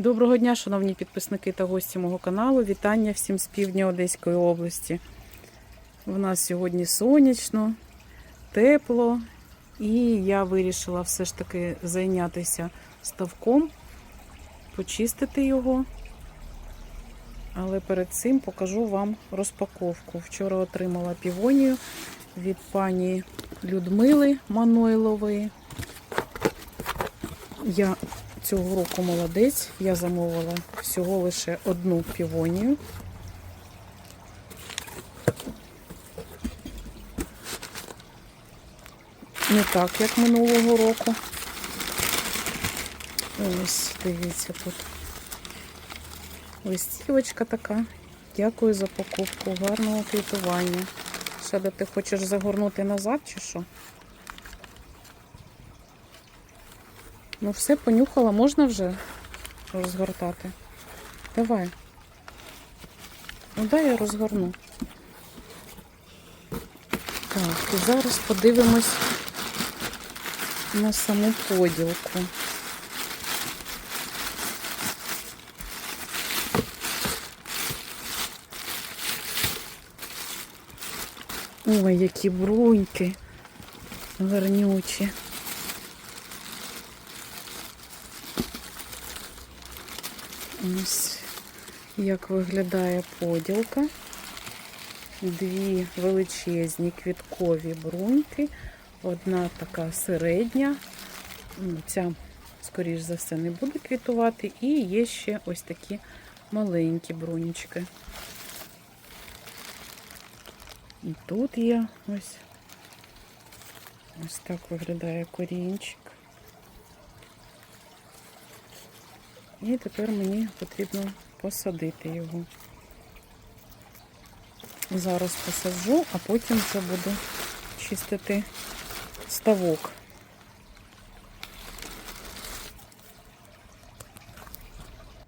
Доброго дня, шановні підписники та гості мого каналу. Вітання всім з півдня Одеської області. У нас сьогодні сонячно, тепло, і я вирішила все ж таки зайнятися ставком, почистити його. Але перед цим покажу вам розпаковку. Вчора отримала півонію від пані Людмили Манойлової. Я цього року молодець. Я замовила всього лише одну півонію. Не так, як минулого року. Ось, дивіться тут. Листівочка така. Дякую за покупку. Гарного квітування. Шеда, ти хочеш загорнути назад чи що? Ну, все понюхала, можна вже розгортати? Давай. Ну, дай я розгорну. Так, і зараз подивимось на саму поділку. Ой, які бруньки гарнючі. Ось як виглядає поділка. Дві величезні квіткові бруньки, одна така середня. Ну, Ця, скоріш за все, не буде квітувати. І є ще ось такі маленькі брунічки. І тут є ось ось так виглядає корінчик. І тепер мені потрібно посадити його. Зараз посаджу, а потім вже буду чистити ставок.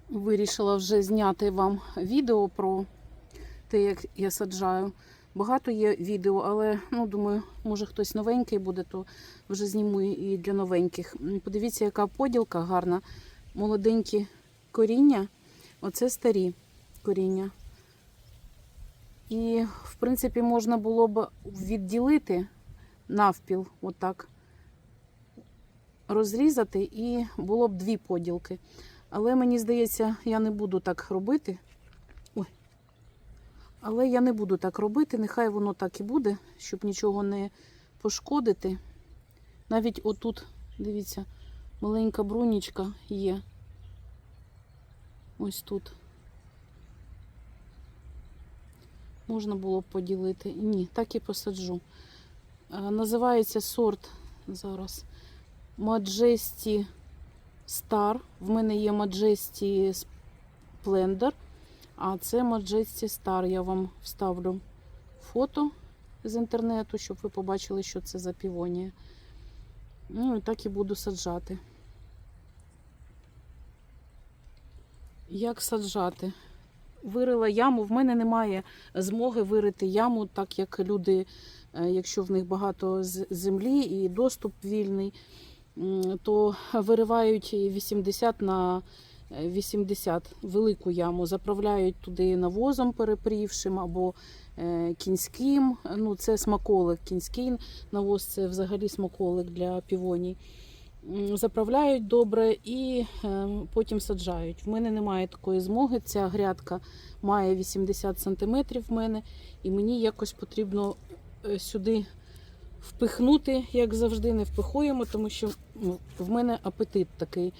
Вирішила вже зняти вам відео про те, як я саджаю. Багато є відео, але ну, думаю, може хтось новенький буде, то вже зніму і для новеньких. Подивіться, яка поділка гарна. Молоденькі коріння, оце старі коріння. І, в принципі, можна було б відділити навпіл, отак, розрізати, і було б дві поділки. Але мені здається, я не буду так робити. Ой. Але я не буду так робити, нехай воно так і буде, щоб нічого не пошкодити. Навіть отут, дивіться, маленька брунічка є. Ось тут. Можна було б поділити. Ні, так і посаджу. Е, Називається сорт зараз Majesty Star. В мене є Majesty Splendor, а це Majesty Star. Я вам вставлю фото з інтернету, щоб ви побачили, що це за півонія. Ну і так і буду саджати. Як саджати? Вирила яму. В мене немає змоги вирити яму, так як люди, е, якщо в них багато землі і доступ вільний, то виривають 80 на е, 80 велику яму, заправляють туди навозом перепрівшим або е, кінським. Ну, це смаколик. Кінський навоз це взагалі смаколик для півоній. Заправляють добре і е, потім саджають. В мене немає такої змоги. Ця грядка має 80 см в мене, і мені якось потрібно е, сюди впихнути, як завжди, не впихуємо, тому що ну, в мене апетит такий,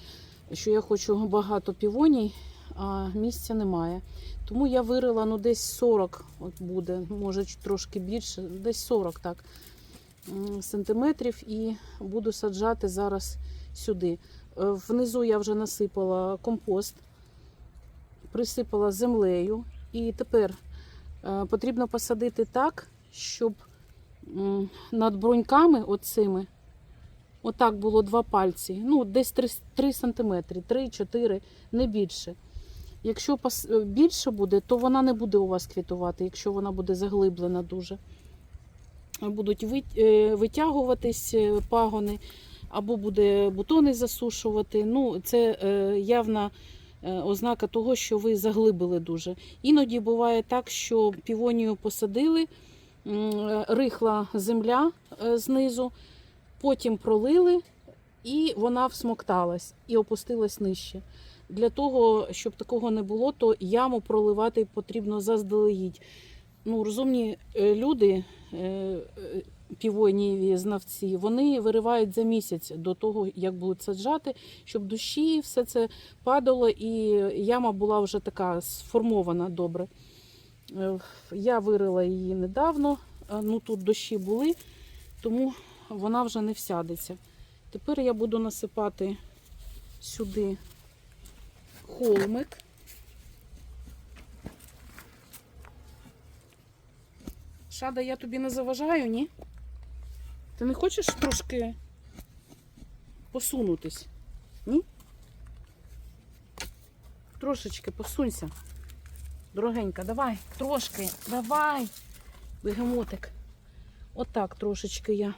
що я хочу багато півоній, а місця немає. Тому я вирила ну, десь 40 от буде, може трошки більше, десь 40 так, сантиметрів, і буду саджати зараз сюди. Е, Внизу я вже насипала компост, присипала землею. І тепер е, потрібно посадити так, щоб над бруньками оцими отак було два пальці. Ну, десь 3, 3 см, 3-4, не більше. Якщо більше буде, то вона не буде у вас квітувати, якщо вона буде заглиблена дуже. Будуть е, витягуватись е, пагони, або буде бутони засушувати. Ну, це е, явна ознака того, що ви заглибили дуже. Іноді буває так, що півонію посадили, рихла земля знизу, потім пролили, і вона всмокталась і опустилась нижче. Для того, щоб такого не було, то яму проливати потрібно заздалегідь. Ну, розумні е, люди, е, е, знавці, вони виривають за місяць до того, як будуть саджати, щоб душі все це падало, і яма була вже така сформована добре. Я вирила її недавно, ну тут дощі були, тому вона вже не всядеться. Тепер я буду насипати сюди холмик. Шада, я тобі не заважаю, ні? Ти не хочеш трошки посунутись? Ні? Трошечки посунься. Дорогенька, давай, трошки, давай, бегемотик. Отак трошечки я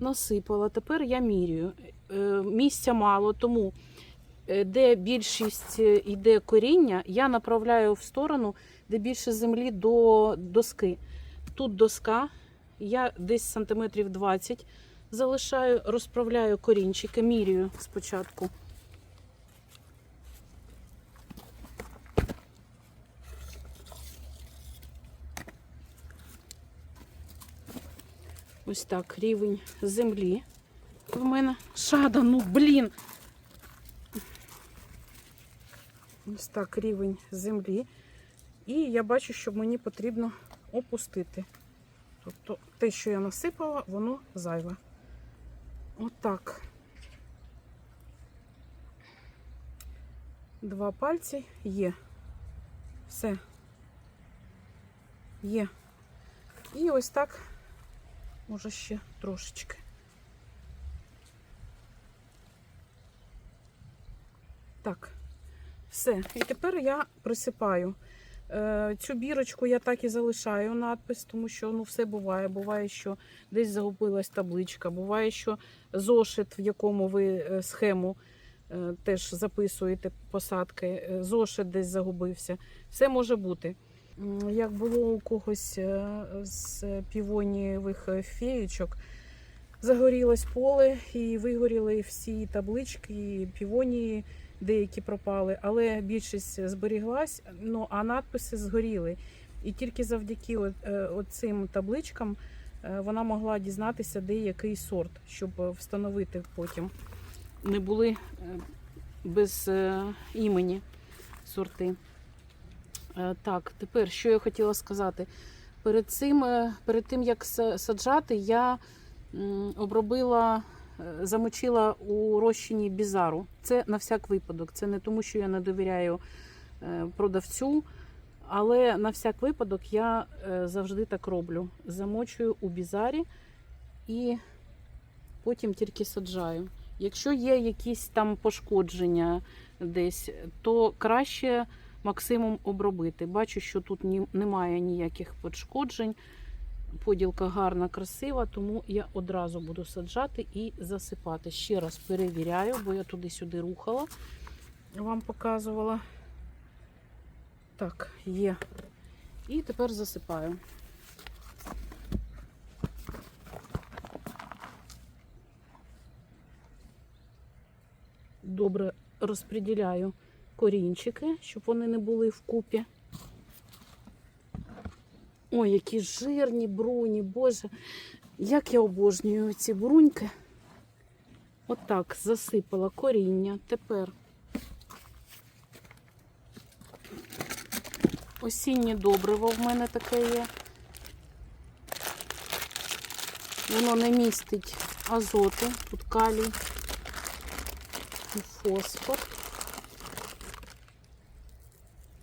насипала. Тепер я мірюю. Е, Місця мало, тому е, де більшість е, йде коріння, я направляю в сторону, де більше землі до доски. Тут доска, я десь сантиметрів 20 залишаю, розправляю корінчики, мірюю спочатку. Ось так, рівень землі. В мене шада, ну блін. Ось так, рівень землі. І я бачу, що мені потрібно опустити. Тобто те, що я насипала, воно зайве. Отак. Два пальці є. Все. Є. І ось так, може ще трошечки. Так, все. І тепер я присипаю. Е, Цю бірочку я так і залишаю надпис, тому що ну, все буває. Буває, що десь загубилась табличка, буває, що зошит, в якому ви е, схему е, теж записуєте посадки, зошит десь загубився. Все може бути. Як було у когось з півонієвих феєчок, загорілось поле і вигоріли всі таблички, і півонії деякі пропали, але більшість зберіглась, ну а надписи згоріли. І тільки завдяки е, цим табличкам е, вона могла дізнатися, де який сорт, щоб встановити потім. Не були е, без імені сорти. Так, тепер що я хотіла сказати. Перед цим, перед тим як саджати, я обробила замочила у розчині бізару. Це на всяк випадок. Це не тому, що я не довіряю е, продавцю, але на всяк випадок я е, завжди так роблю. Замочую у бізарі і потім тільки саджаю. Якщо є якісь там пошкодження десь, то краще максимум обробити. Бачу, що тут немає ніяких пошкоджень. Поділка гарна, красива, тому я одразу буду саджати і засипати. Ще раз перевіряю, бо я туди-сюди рухала, вам показувала. Так, є. І тепер засипаю. Добре розподіляю корінчики, щоб вони не були вкупі. Ой, які жирні бруні, боже. Як я обожнюю ці бруньки. Отак засипала коріння. Тепер осіннє добриво в мене таке є. Воно не містить азоту, тут калій і фосфор.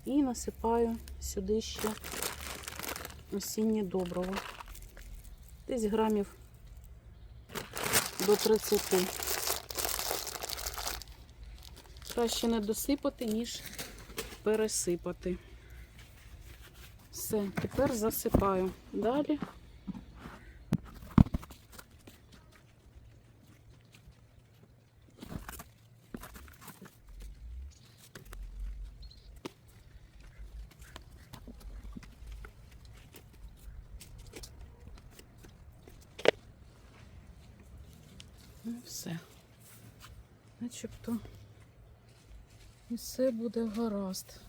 І насипаю сюди ще осіннє добриво. Десь грамів до 30. Краще не досипати, ніж пересипати. Все, тепер засипаю. Далі. Все. Начебто і все буде гаразд.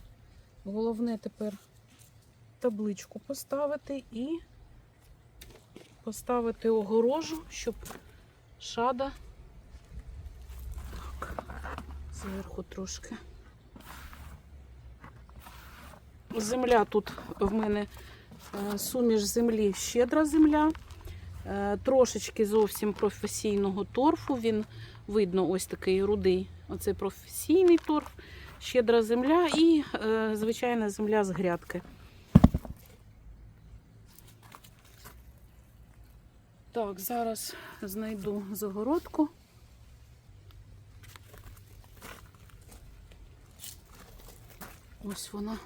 Головне тепер табличку поставити і поставити огорожу, щоб шада так, зверху трошки. Земля тут в мене е, суміш землі щедра земля. Е, Трошечки зовсім професійного торфу. Він видно ось такий рудий. Оце професійний торф, щедра земля і е, звичайна земля з грядки. Так, зараз знайду загородку. Ось вона.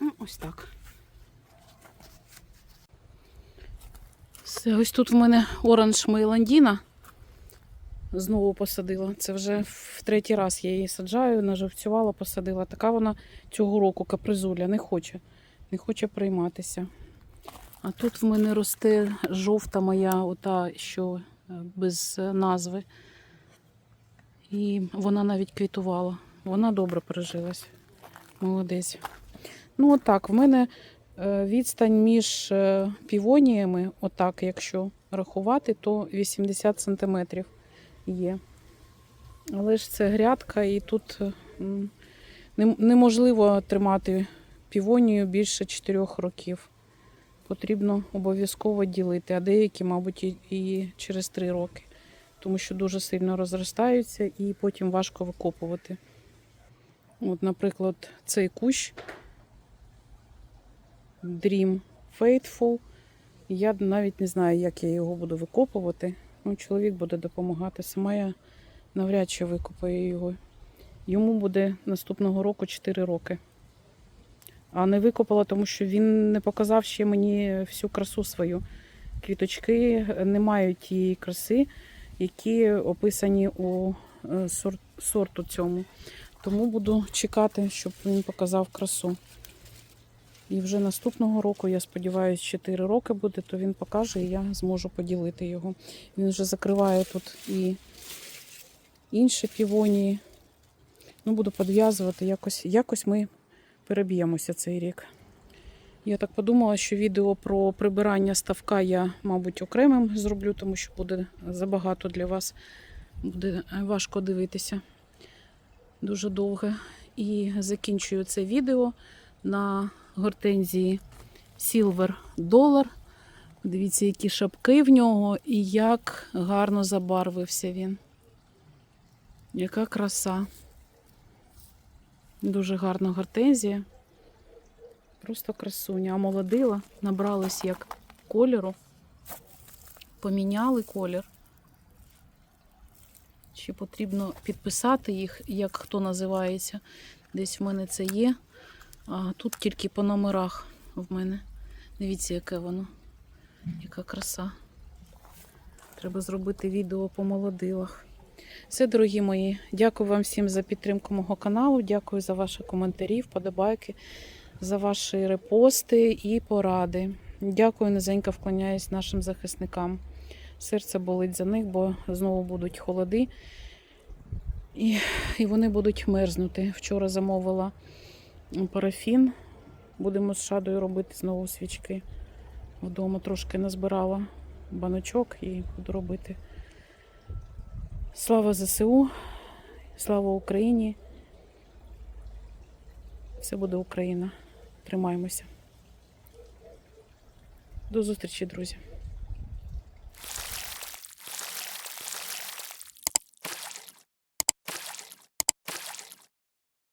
Ну, Ось так. Все, ось тут в мене оранж Мейландіна. Знову посадила. Це вже в третій раз я її саджаю, нажовцювала, посадила. Така вона цього року капризуля, не хоче, не хоче прийматися. А тут в мене росте жовта моя, ота, що е, без назви. І вона навіть квітувала. Вона добре пережилась. Молодець. Ну, отак, в мене е, відстань між е, півоніями, отак, якщо рахувати, то 80 сантиметрів є. Але ж це грядка, і тут е, неможливо тримати півонію більше 4 років. Потрібно обов'язково ділити, а деякі, мабуть, і через 3 роки, тому що дуже сильно розростаються і потім важко викопувати. От, наприклад, цей кущ Dream Faithful. Я навіть не знаю, як я його буду викопувати. Ну, чоловік буде допомагати. Сама я навряд чи викопаю його. Йому буде наступного року 4 роки. А не викопала, тому що він не показав ще мені всю красу свою. Квіточки не мають тієї краси, які описані у е, сорту цьому. Тому буду чекати, щоб він показав красу. І вже наступного року, я сподіваюся, 4 роки буде, то він покаже, і я зможу поділити його. Він вже закриває тут і інші півонії. Ну, буду підв'язувати. Якось, якось ми переб'ємося цей рік. Я так подумала, що відео про прибирання ставка я, мабуть, окремим зроблю, тому що буде забагато для вас. Буде важко дивитися. Дуже довге. І закінчую це відео на гортензії Silver Dollar. Дивіться, які шапки в нього і як гарно забарвився він. Яка краса. Дуже гарна гортензія. Просто красуня. А молодила, набрались як кольору. Поміняли колір. Чи потрібно підписати їх, як хто називається. Десь в мене це є. А тут тільки по номерах в мене. Дивіться, яке воно. Яка краса. Треба зробити відео по молодилах. Все, дорогі мої, дякую вам всім за підтримку мого каналу. Дякую за ваші коментарі, вподобайки, за ваші репости і поради. Дякую, низенько вклоняюсь нашим захисникам. Серце болить за них, бо знову будуть холоди. І, і вони будуть мерзнути. Вчора замовила парафін. Будемо з шадою робити знову свічки. Вдома трошки назбирала баночок і буду робити. Слава ЗСУ, слава Україні. Все буде Україна. Тримаємося. До зустрічі, друзі.